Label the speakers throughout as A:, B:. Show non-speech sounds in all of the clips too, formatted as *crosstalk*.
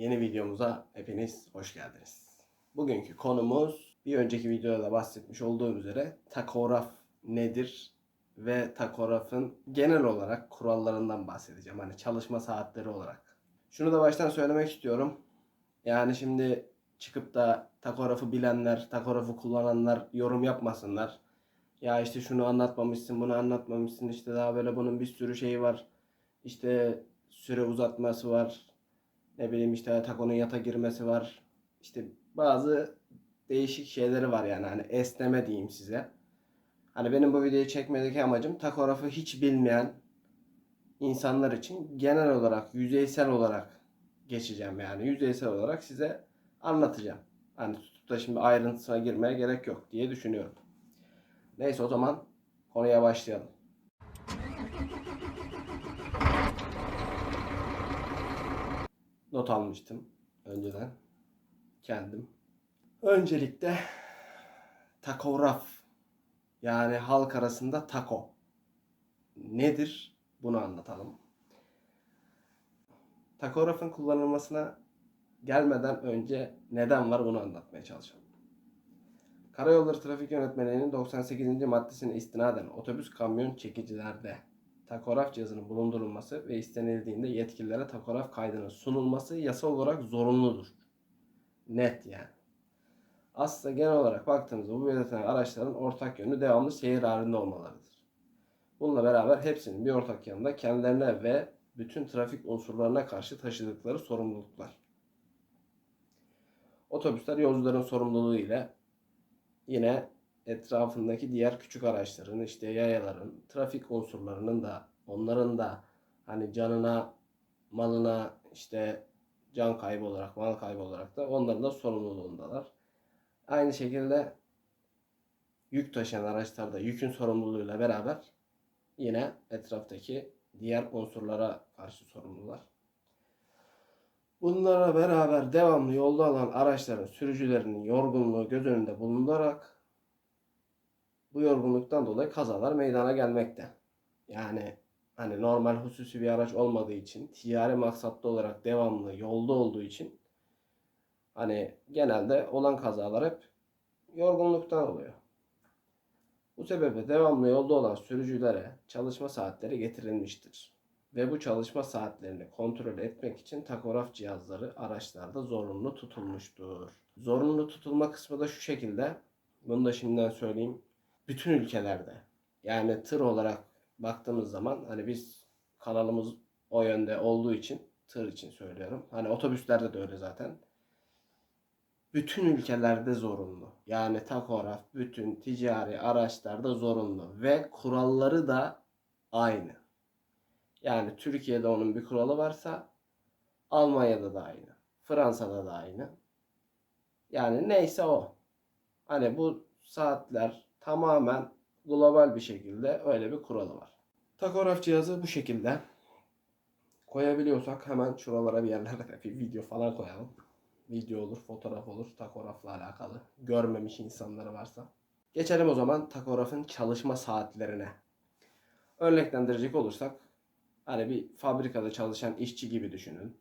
A: Yeni videomuza hepiniz hoş geldiniz. Bugünkü konumuz bir önceki videoda da bahsetmiş olduğum üzere takograf nedir ve takografın genel olarak kurallarından bahsedeceğim. Hani çalışma saatleri olarak. Şunu da baştan söylemek istiyorum. Yani şimdi çıkıp da takografı bilenler, takografı kullananlar yorum yapmasınlar. Ya işte şunu anlatmamışsın, bunu anlatmamışsın. İşte daha böyle bunun bir sürü şeyi var. İşte süre uzatması var. Ne bileyim işte takonun yata girmesi var. İşte bazı değişik şeyleri var yani. Hani esneme diyeyim size. Hani benim bu videoyu çekmedeki amacım takografı hiç bilmeyen insanlar için genel olarak, yüzeysel olarak geçeceğim yani. Yüzeysel olarak size anlatacağım. Hani tutup da şimdi ayrıntısına girmeye gerek yok diye düşünüyorum. Neyse o zaman konuya başlayalım. Not almıştım önceden kendim. Öncelikle takograf yani halk arasında tako nedir bunu anlatalım. Takografın kullanılmasına gelmeden önce neden var bunu anlatmaya çalışalım. Karayolları Trafik Yönetmeliği'nin 98. maddesine istinaden otobüs kamyon çekicilerde takograf cihazının bulundurulması ve istenildiğinde yetkililere takograf kaydının sunulması yasal olarak zorunludur. Net yani. Aslında genel olarak baktığımızda bu belirtilen araçların ortak yönü devamlı seyir halinde olmalarıdır. Bununla beraber hepsinin bir ortak yanında kendilerine ve bütün trafik unsurlarına karşı taşıdıkları sorumluluklar. Otobüsler yolcuların sorumluluğu ile yine etrafındaki diğer küçük araçların, işte yayaların, trafik unsurlarının da onların da hani canına, malına işte can kaybı olarak, mal kaybı olarak da onların da sorumluluğundalar. Aynı şekilde yük taşıyan araçlarda yükün sorumluluğuyla beraber yine etraftaki diğer unsurlara karşı sorumlular. Bunlara beraber devamlı yolda alan araçların sürücülerinin yorgunluğu göz önünde bulundurarak bu yorgunluktan dolayı kazalar meydana gelmekte. Yani hani normal hususi bir araç olmadığı için ticari maksatlı olarak devamlı yolda olduğu için hani genelde olan kazalar hep yorgunluktan oluyor. Bu sebeple devamlı yolda olan sürücülere çalışma saatleri getirilmiştir. Ve bu çalışma saatlerini kontrol etmek için takograf cihazları araçlarda zorunlu tutulmuştur. Zorunlu tutulma kısmı da şu şekilde. Bunu da şimdiden söyleyeyim. Bütün ülkelerde yani tır olarak baktığımız zaman hani biz kanalımız o yönde olduğu için tır için söylüyorum. Hani otobüslerde de öyle zaten. Bütün ülkelerde zorunlu. Yani takograf bütün ticari araçlarda zorunlu ve kuralları da aynı. Yani Türkiye'de onun bir kuralı varsa Almanya'da da aynı. Fransa'da da aynı. Yani neyse o. Hani bu saatler tamamen global bir şekilde öyle bir kuralı var. Takograf cihazı bu şekilde. Koyabiliyorsak hemen şuralara bir yerlere bir video falan koyalım. Video olur, fotoğraf olur, takografla alakalı. Görmemiş insanları varsa. Geçelim o zaman takografın çalışma saatlerine. Örneklendirecek olursak Hani bir fabrikada çalışan işçi gibi düşünün.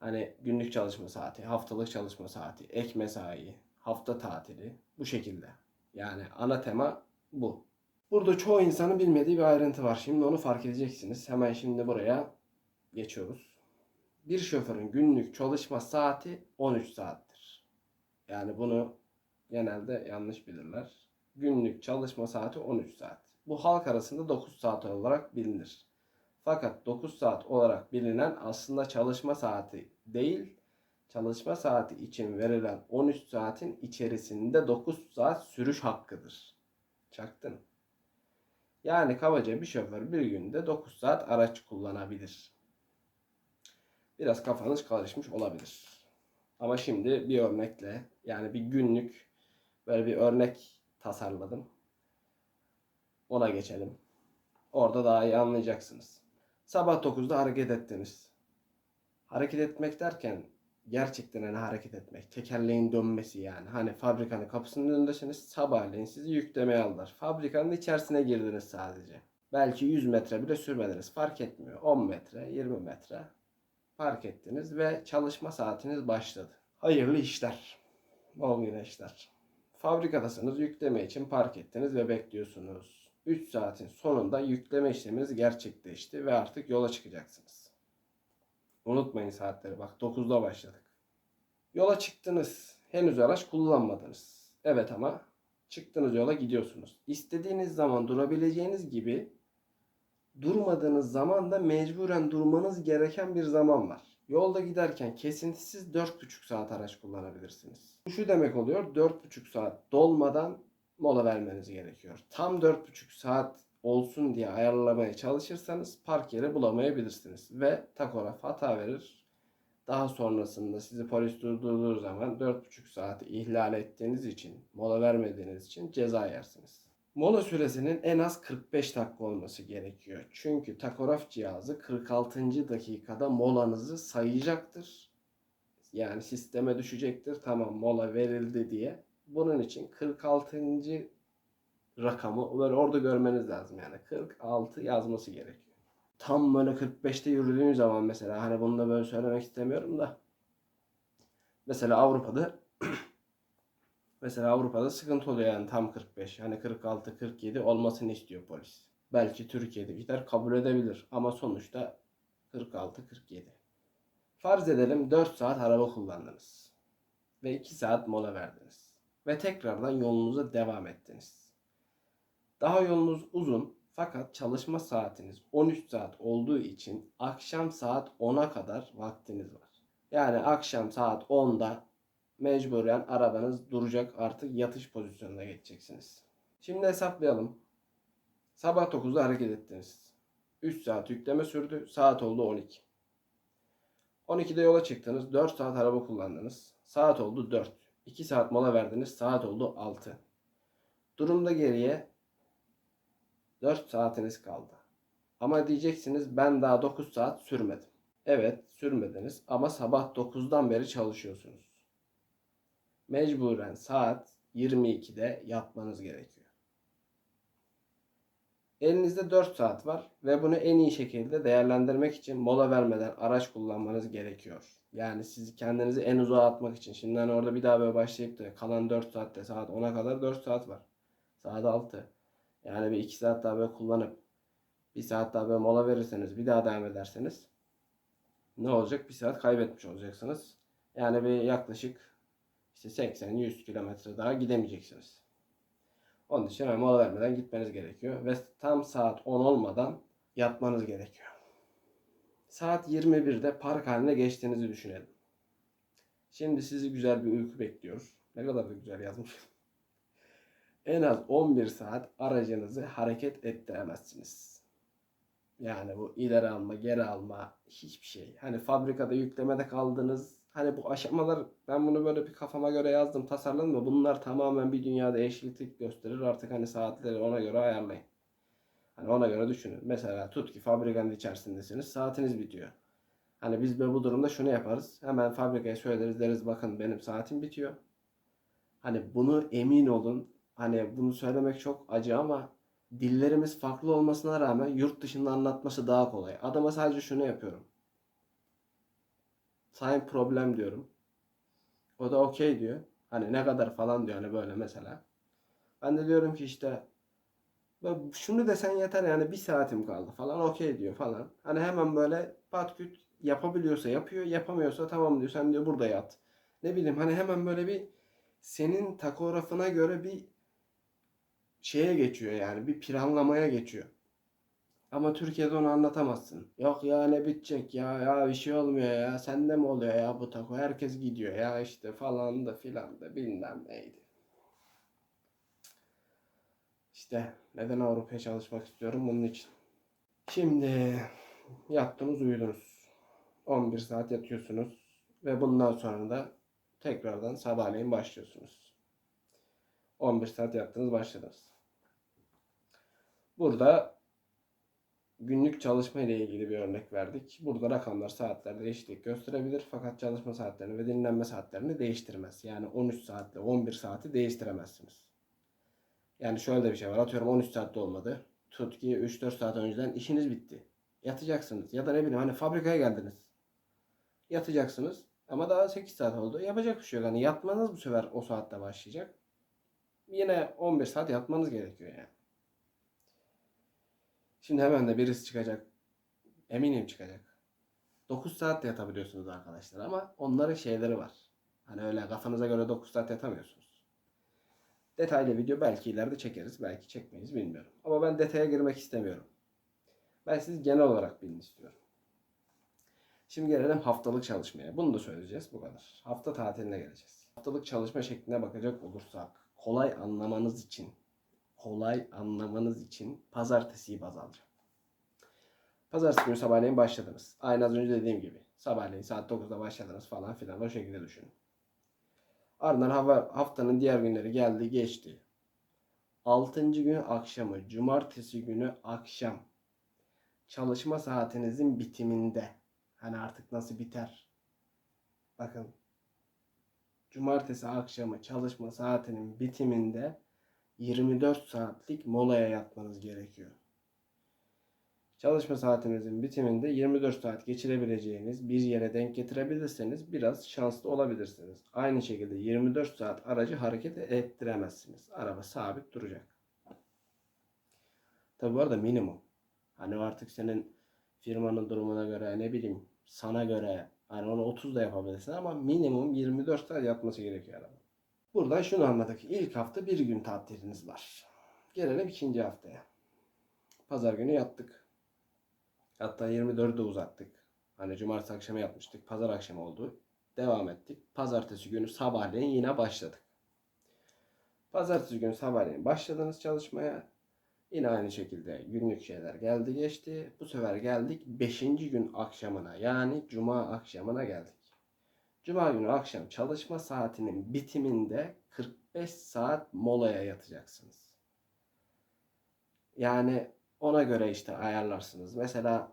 A: Hani günlük çalışma saati, haftalık çalışma saati, ek mesai, hafta tatili bu şekilde. Yani ana tema bu. Burada çoğu insanın bilmediği bir ayrıntı var. Şimdi onu fark edeceksiniz. Hemen şimdi buraya geçiyoruz. Bir şoförün günlük çalışma saati 13 saattir. Yani bunu genelde yanlış bilirler. Günlük çalışma saati 13 saat. Bu halk arasında 9 saat olarak bilinir. Fakat 9 saat olarak bilinen aslında çalışma saati değil, çalışma saati için verilen 13 saatin içerisinde 9 saat sürüş hakkıdır. Çaktın. Yani kabaca bir şoför bir günde 9 saat araç kullanabilir. Biraz kafanız karışmış olabilir. Ama şimdi bir örnekle yani bir günlük böyle bir örnek tasarladım. Ona geçelim. Orada daha iyi anlayacaksınız. Sabah 9'da hareket ettiniz. Hareket etmek derken gerçekten hani hareket etmek. Tekerleğin dönmesi yani. Hani fabrikanın kapısının önündesiniz. Sabahleyin sizi yüklemeye aldılar. Fabrikanın içerisine girdiniz sadece. Belki 100 metre bile sürmediniz. Fark etmiyor. 10 metre, 20 metre. park ettiniz ve çalışma saatiniz başladı. Hayırlı işler. Bol güneşler. Fabrikadasınız, yükleme için park ettiniz ve bekliyorsunuz. 3 saatin sonunda yükleme işleminiz gerçekleşti ve artık yola çıkacaksınız. Unutmayın saatleri bak 9'da başladık. Yola çıktınız. Henüz araç kullanmadınız. Evet ama çıktınız yola gidiyorsunuz. İstediğiniz zaman durabileceğiniz gibi durmadığınız zaman da mecburen durmanız gereken bir zaman var. Yolda giderken kesintisiz 4,5 saat araç kullanabilirsiniz. Bu şu demek oluyor 4,5 saat dolmadan mola vermeniz gerekiyor. Tam 4,5 saat olsun diye ayarlamaya çalışırsanız park yeri bulamayabilirsiniz ve takograf hata verir. Daha sonrasında sizi polis durdurduğu zaman 4,5 saati ihlal ettiğiniz için, mola vermediğiniz için ceza yersiniz. Mola süresinin en az 45 dakika olması gerekiyor. Çünkü takograf cihazı 46. dakikada molanızı sayacaktır. Yani sisteme düşecektir. Tamam mola verildi diye. Bunun için 46. rakamı böyle orada görmeniz lazım. Yani 46 yazması gerekiyor. Tam böyle 45'te yürüdüğün zaman mesela hani bunu da böyle söylemek istemiyorum da. Mesela Avrupa'da *clears throat* Mesela Avrupa'da sıkıntı oluyor yani tam 45. Hani 46, 47 olmasını istiyor polis. Belki Türkiye'dekiler kabul edebilir ama sonuçta 46, 47. Farz edelim 4 saat araba kullandınız. Ve 2 saat mola verdiniz. Ve tekrardan yolunuza devam ettiniz. Daha yolunuz uzun fakat çalışma saatiniz 13 saat olduğu için akşam saat 10'a kadar vaktiniz var. Yani akşam saat 10'da mecburen arabanız duracak artık yatış pozisyonuna geçeceksiniz. Şimdi hesaplayalım. Sabah 9'da hareket ettiniz. 3 saat yükleme sürdü. Saat oldu 12. 12'de yola çıktınız. 4 saat araba kullandınız. Saat oldu 4. 2 saat mola verdiniz. Saat oldu 6. Durumda geriye 4 saatiniz kaldı. Ama diyeceksiniz ben daha 9 saat sürmedim. Evet sürmediniz ama sabah 9'dan beri çalışıyorsunuz mecburen saat 22'de yatmanız gerekiyor. Elinizde 4 saat var ve bunu en iyi şekilde değerlendirmek için mola vermeden araç kullanmanız gerekiyor. Yani sizi kendinizi en uzağa atmak için. Şimdi hani orada bir daha böyle başlayıp da kalan 4 saatte saat 10'a kadar 4 saat var. Saat 6. Yani bir 2 saat daha böyle kullanıp bir saat daha böyle mola verirseniz bir daha devam ederseniz ne olacak? Bir saat kaybetmiş olacaksınız. Yani bir yaklaşık işte 80-100 kilometre daha gidemeyeceksiniz. Onun için hemen mola vermeden gitmeniz gerekiyor. Ve tam saat 10 olmadan yatmanız gerekiyor. Saat 21'de park haline geçtiğinizi düşünelim. Şimdi sizi güzel bir uyku bekliyor. Ne kadar da güzel yazmış. En az 11 saat aracınızı hareket ettiremezsiniz. Yani bu ileri alma, geri alma hiçbir şey. Hani fabrikada yüklemede kaldınız, Hani bu aşamalar ben bunu böyle bir kafama göre yazdım tasarladım da bunlar tamamen bir dünyada eşitlik gösterir. Artık hani saatleri ona göre ayarlayın. Hani ona göre düşünün. Mesela tut ki fabrikanın içerisindesiniz. Saatiniz bitiyor. Hani biz böyle bu durumda şunu yaparız. Hemen fabrikaya söyleriz deriz bakın benim saatim bitiyor. Hani bunu emin olun. Hani bunu söylemek çok acı ama dillerimiz farklı olmasına rağmen yurt dışında anlatması daha kolay. Adama sadece şunu yapıyorum. Sayın problem diyorum. O da okey diyor. Hani ne kadar falan diyor hani böyle mesela. Ben de diyorum ki işte şunu desen yeter yani bir saatim kaldı falan okey diyor falan. Hani hemen böyle patküt yapabiliyorsa yapıyor yapamıyorsa tamam diyor sen diyor burada yat. Ne bileyim hani hemen böyle bir senin takografına göre bir şeye geçiyor yani bir planlamaya geçiyor. Ama Türkiye'de onu anlatamazsın. Yok ya ne bitecek ya ya bir şey olmuyor ya sende mi oluyor ya bu taco herkes gidiyor ya işte falan da filan da bilmem neydi. İşte neden Avrupa'ya çalışmak istiyorum bunun için. Şimdi yattınız uyudunuz. 11 saat yatıyorsunuz ve bundan sonra da tekrardan sabahleyin başlıyorsunuz. 11 saat yattınız başladınız. Burada günlük çalışma ile ilgili bir örnek verdik. Burada rakamlar saatlerde değişiklik gösterebilir fakat çalışma saatlerini ve dinlenme saatlerini değiştirmez. Yani 13 saatle 11 saati değiştiremezsiniz. Yani şöyle de bir şey var. Atıyorum 13 saatte olmadı. Tut ki 3-4 saat önceden işiniz bitti. Yatacaksınız. Ya da ne bileyim hani fabrikaya geldiniz. Yatacaksınız. Ama daha 8 saat oldu. Yapacak bir şey yok. Hani yatmanız bu sefer o saatte başlayacak. Yine 15 saat yatmanız gerekiyor yani. Şimdi hemen de birisi çıkacak. Eminim çıkacak. 9 saat de yatabiliyorsunuz arkadaşlar ama onların şeyleri var. Hani öyle kafanıza göre 9 saat yatamıyorsunuz. Detaylı video belki ileride çekeriz, belki çekmeyiz bilmiyorum. Ama ben detaya girmek istemiyorum. Ben siz genel olarak bilin istiyorum. Şimdi gelelim haftalık çalışmaya. Bunu da söyleyeceğiz bu kadar. Hafta tatiline geleceğiz. Haftalık çalışma şekline bakacak olursak kolay anlamanız için kolay anlamanız için pazartesiyi baz alacağım. Pazartesi günü sabahleyin başladınız. Aynı az önce dediğim gibi. Sabahleyin saat 9'da başladınız falan filan o şekilde düşünün. Ardından haftanın diğer günleri geldi geçti. 6. gün akşamı, cumartesi günü akşam çalışma saatinizin bitiminde. Hani artık nasıl biter? Bakın. Cumartesi akşamı çalışma saatinin bitiminde 24 saatlik molaya yatmanız gerekiyor. Çalışma saatinizin bitiminde 24 saat geçirebileceğiniz bir yere denk getirebilirseniz biraz şanslı olabilirsiniz. Aynı şekilde 24 saat aracı hareket ettiremezsiniz. Araba sabit duracak. Tabi bu arada minimum. Hani artık senin firmanın durumuna göre ne bileyim sana göre hani onu 30 da yapabilirsin ama minimum 24 saat yatması gerekiyor araba. Buradan şunu anladık. İlk hafta bir gün tatiliniz var. Gelelim ikinci haftaya. Pazar günü yattık. Hatta 24'de uzattık. Hani cumartesi akşamı yatmıştık. Pazar akşamı oldu. Devam ettik. Pazartesi günü sabahleyin yine başladık. Pazartesi günü sabahleyin başladınız çalışmaya. Yine aynı şekilde günlük şeyler geldi geçti. Bu sefer geldik 5. gün akşamına yani cuma akşamına geldik. Cuma günü akşam çalışma saatinin bitiminde 45 saat molaya yatacaksınız. Yani ona göre işte ayarlarsınız. Mesela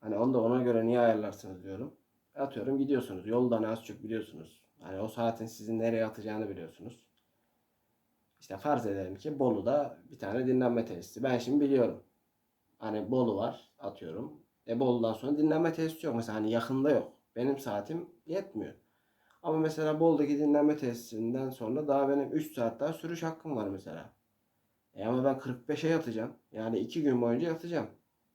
A: hani onu da ona göre niye ayarlarsınız diyorum. Atıyorum gidiyorsunuz. Yoldan az çok biliyorsunuz. Hani o saatin sizin nereye atacağını biliyorsunuz. İşte farz edelim ki Bolu'da bir tane dinlenme tesisi. Ben şimdi biliyorum. Hani Bolu var atıyorum. E Bolu'dan sonra dinlenme tesisi yok. Mesela hani yakında yok. Benim saatim yetmiyor. Ama mesela Bolu'daki dinlenme tesisinden sonra daha benim 3 saat daha sürüş hakkım var mesela. E ama ben 45'e yatacağım. Yani 2 gün boyunca yatacağım.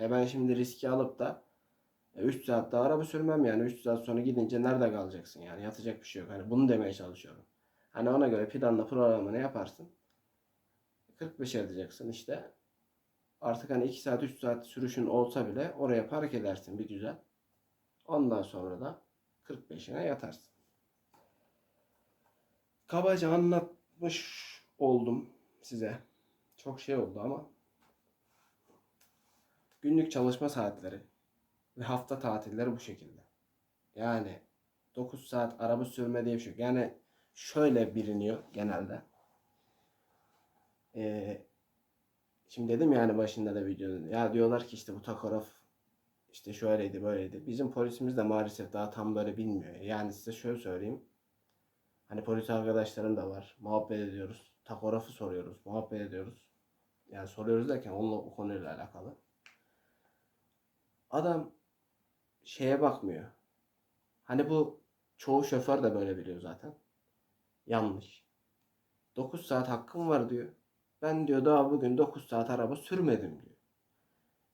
A: E ben şimdi riski alıp da 3 saat daha araba sürmem yani. 3 saat sonra gidince nerede kalacaksın yani yatacak bir şey yok. Hani bunu demeye çalışıyorum. Hani ona göre planla programını yaparsın. 45 edeceksin işte. Artık hani 2 saat 3 saat sürüşün olsa bile oraya park edersin bir güzel. Ondan sonra da 45'ine yatarsın. Kabaca anlatmış oldum size. Çok şey oldu ama günlük çalışma saatleri ve hafta tatilleri bu şekilde. Yani 9 saat araba sürme diye bir şey. Yani şöyle biliniyor genelde. Ee, şimdi dedim yani başında da videonun. Ya diyorlar ki işte bu takograf işte şöyleydi böyleydi. Bizim polisimiz de maalesef daha tam böyle bilmiyor. Yani size şöyle söyleyeyim. Hani polis arkadaşlarım da var. Muhabbet ediyoruz. Takografı soruyoruz. Muhabbet ediyoruz. Yani soruyoruz derken onunla o konuyla alakalı. Adam şeye bakmıyor. Hani bu çoğu şoför de böyle biliyor zaten. Yanlış. 9 saat hakkım var diyor. Ben diyor daha bugün 9 saat araba sürmedim diyor.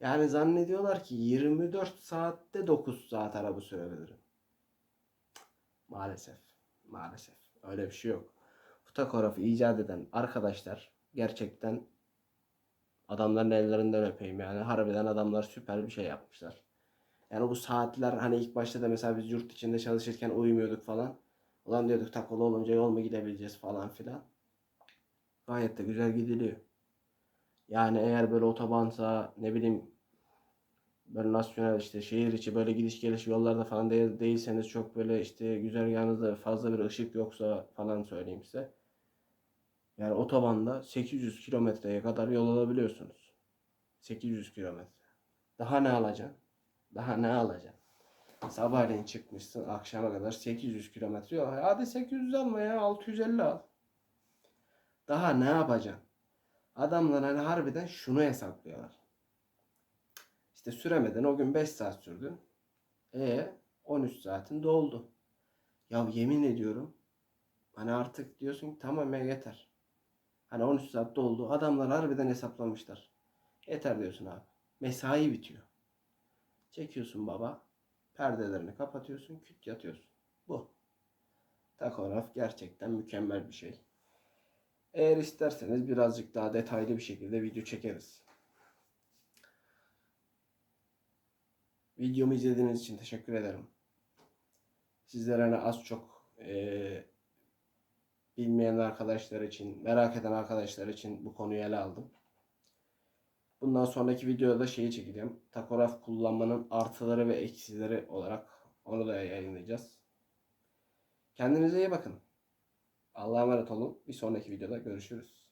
A: Yani zannediyorlar ki 24 saatte 9 saat araba sürebilirim. Maalesef. Maalesef. Öyle bir şey yok. Bu takografı icat eden arkadaşlar gerçekten adamların ellerinden öpeyim yani. Harbiden adamlar süper bir şey yapmışlar. Yani bu saatler hani ilk başta da mesela biz yurt içinde çalışırken uyumuyorduk falan. Ulan diyorduk takılı olunca yol mu gidebileceğiz falan filan. Gayet de güzel gidiliyor. Yani eğer böyle otobansa ne bileyim böyle nasyonel işte şehir içi böyle gidiş geliş yollarda falan değil, değilseniz çok böyle işte güzergahınızda fazla bir ışık yoksa falan söyleyeyim size. Yani otobanda 800 kilometreye kadar yol alabiliyorsunuz. 800 kilometre. Daha ne alacaksın? Daha ne alacaksın? Sabahleyin çıkmışsın akşama kadar 800 kilometre yol. Hadi 800 alma ya 650 al. Daha ne yapacaksın? Adamlar hani harbiden şunu hesaplıyorlar. İşte süremeden o gün 5 saat sürdün. E 13 saatin doldu. Ya yemin ediyorum hani artık diyorsun ki tamam ya yeter. Hani 13 saat doldu. Adamlar harbiden hesaplamışlar. Yeter diyorsun abi. Mesai bitiyor. Çekiyorsun baba. Perdelerini kapatıyorsun. Küt yatıyorsun. Bu. Takograf gerçekten mükemmel bir şey. Eğer isterseniz birazcık daha detaylı bir şekilde video çekeriz. Videomu izlediğiniz için teşekkür ederim. Sizlere hani az çok eee, bilmeyen arkadaşlar için, merak eden arkadaşlar için bu konuyu ele aldım. Bundan sonraki videoda şeyi çekeceğim. Takograf kullanmanın artıları ve eksileri olarak onu da yayınlayacağız. Kendinize iyi bakın. Allah'a emanet olun. Bir sonraki videoda görüşürüz.